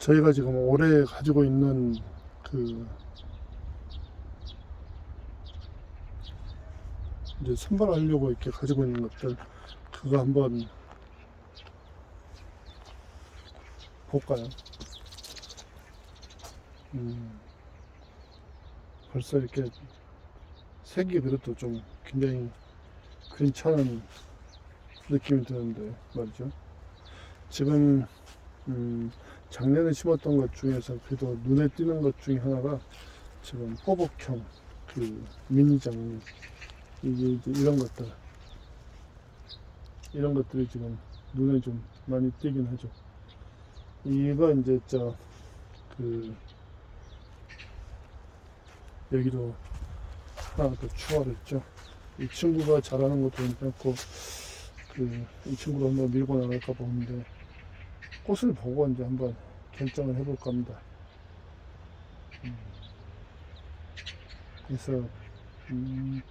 저희가 지금 올해 가지고 있는 그 이제 선발하려고 이렇게 가지고 있는 것들 그거 한번 볼까요? 음, 벌써 이렇게 색이 그래도 좀 굉장히 괜찮은 느낌이 드는데 말이죠. 지금 음, 작년에 심었던 것 중에서 그래도 눈에 띄는 것 중에 하나가 지금 포복형 그 미니장 이게 이제 이런 것들 이런 것들이 지금 눈에 좀 많이 띄긴 하죠. 이거 이제 저그 여기도 하나 더 추가를 했죠. 이 친구가 잘하는 것도 괜찮고 그 이 친구로 한번 밀고 나갈까 보는데 꽃을 보고 이제 한번 결정을 해볼까 합니다. 음, 그래서 음,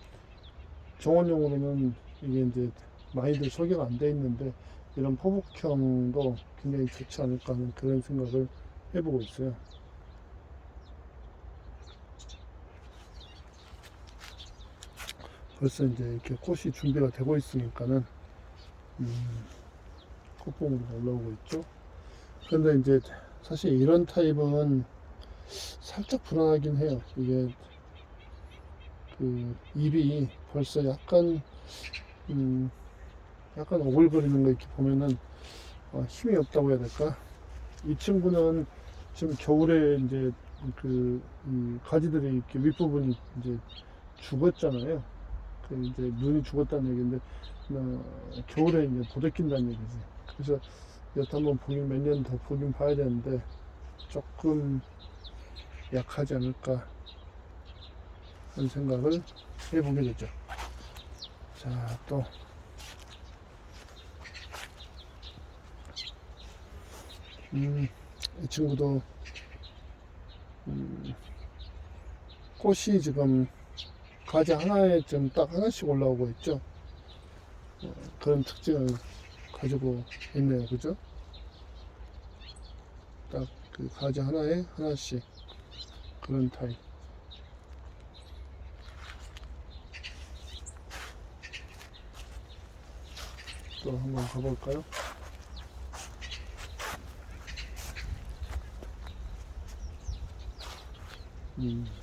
정원용으로는 이게 이제 많이들 소개가 안 돼 있는데 이런 포복형도 굉장히 좋지 않을까 하는 그런 생각을 해보고 있어요. 벌써 이제 이렇게 꽃이 준비가 되고 있으니까는 음, 꽃봉으로 올라오고 있죠. 그런데 이제 사실 이런 타입은 살짝 불안하긴 해요. 이게 그 입이 벌써 약간 음, 약간 오글거리는 거 이렇게 보면은 어, 힘이 없다고 해야 될까? 이 친구는 지금 겨울에 이제 그이 가지들이 이렇게 윗부분이 이제 죽었잖아요. 그 이제 눈이 죽었다는 얘기인데 어, 겨울에 이제 보대낀다는 얘기지. 그래서 여태 한번 보긴 몇 년 더 보긴 봐야 되는데 조금 약하지 않을까 하는 생각을 해보게 되죠. 자, 또 음, 이 친구도 음, 꽃이 지금 가지 하나에 지금 딱 하나씩 올라오고 있죠. 어, 그런 특징을 가지고 있네요. 그죠? 딱 그 가지 하나에 하나씩 그런 타입. 또 한번 가볼까요? 음.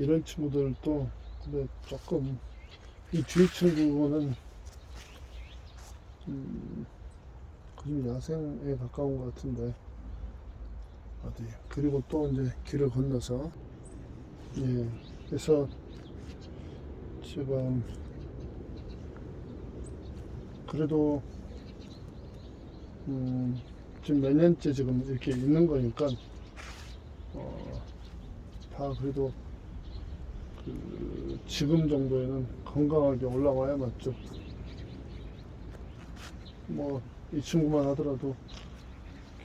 이런 친구들도 근데 조금 이 뒤에 친구는 음, 좀 야생에 가까운 것 같은데 어디. 그리고 또 이제 길을 건너서 예 그래서 지금 그래도 음, 지금 몇 년째 지금 이렇게 있는 거니까 어, 다 그래도 그 지금 정도에는 건강하게 올라와야 맞죠. 뭐 이 친구만 하더라도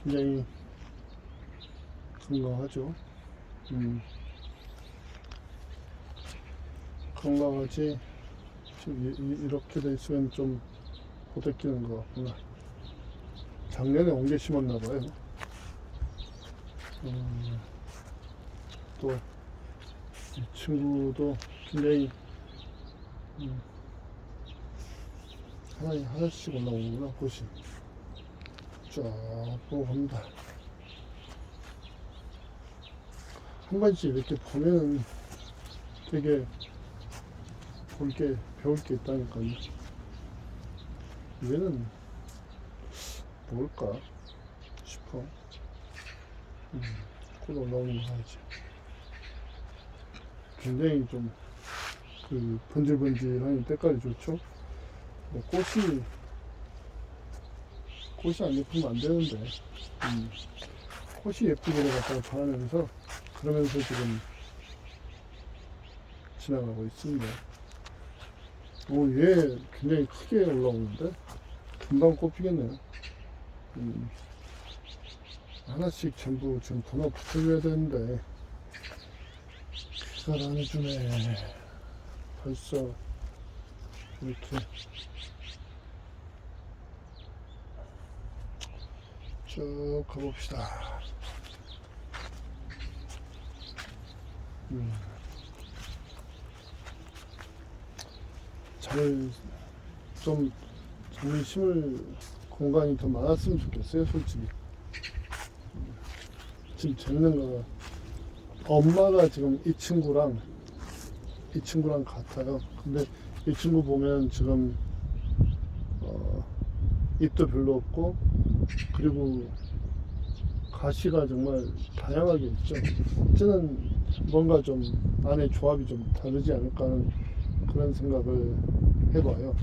굉장히 건강하죠. 음. 건강하지. 지금 이렇게 돼 있으면 좀 보대끼는 것 같구나. 작년에 옮겨 심었나 봐요. 음, 또, 이 친구도 굉장히, 음, 하나, 하나씩 올라오는구나, 꽃이. 쫙 갑니다. 한 가지 이렇게 보면은 되게 볼 게, 배울 게 있다니까요. 얘는 뭘까 싶어. 음, 꽃 올라오는 거 봐야지. 굉장히 좀, 그, 번질번질하니 때깔이 좋죠? 뭐 꽃이, 꽃이 안 예쁘면 안 되는데, 음, 꽃이 예쁘기를 갖다가 바라면서, 그러면서 지금 지나가고 있습니다. 오, 얘 굉장히 크게 올라오는데? 금방 꼽히겠네요. 음, 하나씩 전부 좀 번호 붙여줘야 되는데, 안 해주네. 벌써 이렇게 쭉 가봅시다. 음. 잘, 좀, 장미 심을 공간이 더 많았으면 좋겠어요, 솔직히. 음. 지금 재밌는 거, 엄마가 지금 이 친구랑, 이 친구랑 같아요. 근데 이 친구 보면 지금, 어, 입도 별로 없고, 그리고 가시가 정말 다양하게 있죠. 저는 뭔가 좀 안에 조합이 좀 다르지 않을까 하는 그런 생각을 해봐요.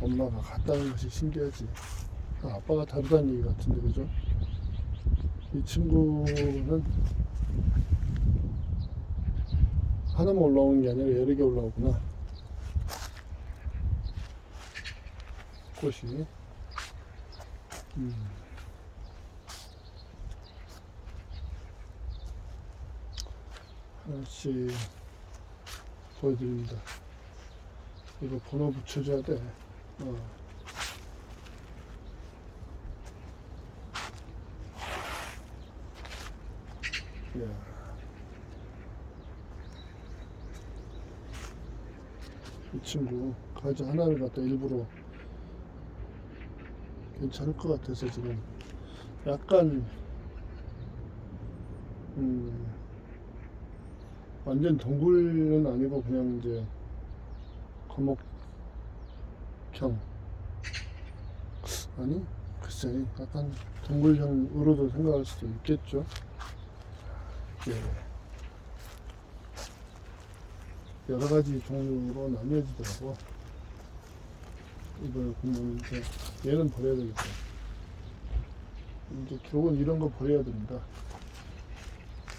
엄마가 같다는 것이 신기하지. 아, 아빠가 다르다는 얘기 같은데, 그죠? 이 친구는 하나만 올라오는 게 아니라 여러 개 올라오구나. 꽃이. 음. 하나씩 보여드립니다. 이거 번호 붙여줘야 돼. 어. 이 친구 가지 하나를 갖다 일부러 괜찮을 것 같아서 지금 약간 음 완전 동굴은 아니고 그냥 이제 거목형 아니 글쎄 약간 동굴형으로도 생각할 수도 있겠죠 예. 여러 가지 종류로 나뉘어지더라고. 이걸 보면 이제 얘는 버려야 되겠다. 이제 결국은 이런 거 버려야 됩니다.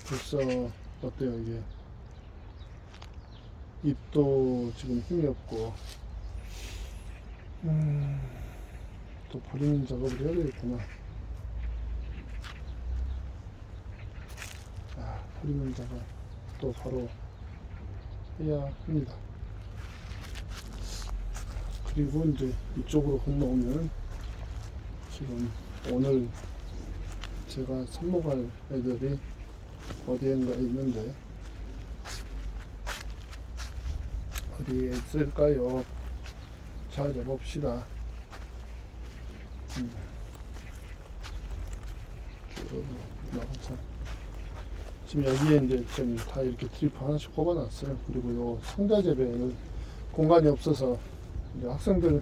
벌써 어때요 이게? 입도 지금 힘이 없고. 음, 또 버리는 작업을 해야 되겠구나 작업 또 바로 해야 합니다 그리고 이제 이쪽으로 건너오면 지금 오늘 제가 선목할 애들이 어디엔가 있는데 어디에 있을까요? 찾아봅시다. 음. 쭉 나가서 지금 여기에 이제 지금 다 이렇게 드리프 하나씩 꼽아놨어요. 그리고 요 상자 재배는 공간이 없어서 이제 학생들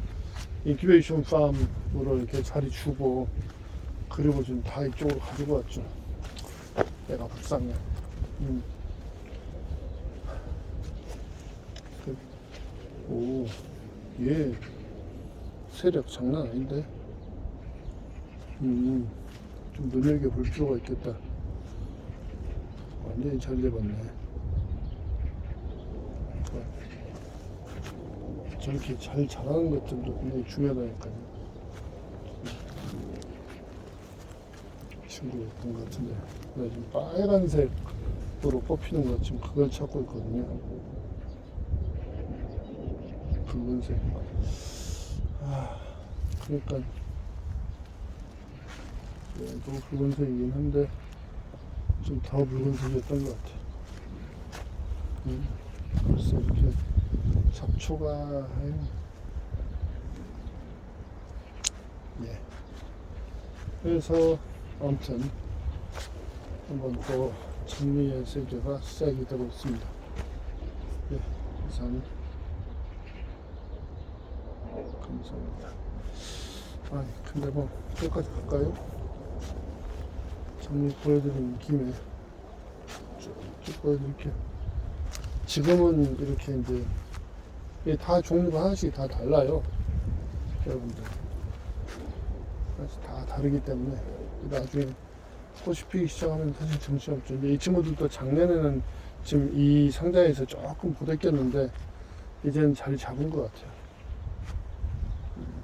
인큐베이션 팜으로 이렇게 자리 주고 그리고 지금 다 이쪽으로 가지고 왔죠. 내가 불쌍해. 음. 그, 오, 얘 세력 장난 아닌데? 음, 좀 눈여겨볼 필요가 있겠다. 완전히 잘 잡았네. 어, 저렇게 잘 자라는 것들도 굉장히 중요하다니까요. 친구였던 것 같은데. 나 지금 빨간색으로 뽑히는 거 지금 그걸 찾고 있거든요. 붉은색. 아, 그러니까 얘도 붉은색이긴 한데 좀 더 붉은색이었던 것 같아. 음, 벌써 이렇게 잡초가 아유. 예. 그래서 아무튼 한번 또 장미의 세계가 시작이 되고 있습니다. 예, 이상 감사합니다. 아니 근데 뭐 끝까지 갈까요? 장미 보여드리는 김에 쭉 보여드릴게요. 지금은 이렇게 이제 이게 다 종류가 하나씩 다 달라요. 여러분들. 다 다르기 때문에 나중에 꽃이 피기 시작하면 사실 정신없죠. 근데 이 친구들도 작년에는 지금 이 상자에서 조금 부대꼈는데 이제는 자리 잡은 것 같아요. 음,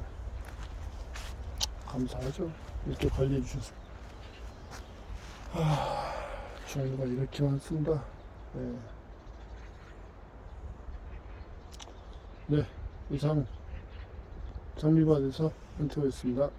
감사하죠. 이렇게 관리해 주셔서. 아, 종류가 이렇게 많습니다. 네. 네, 이상 장미밭에서 은퇴하였습니다.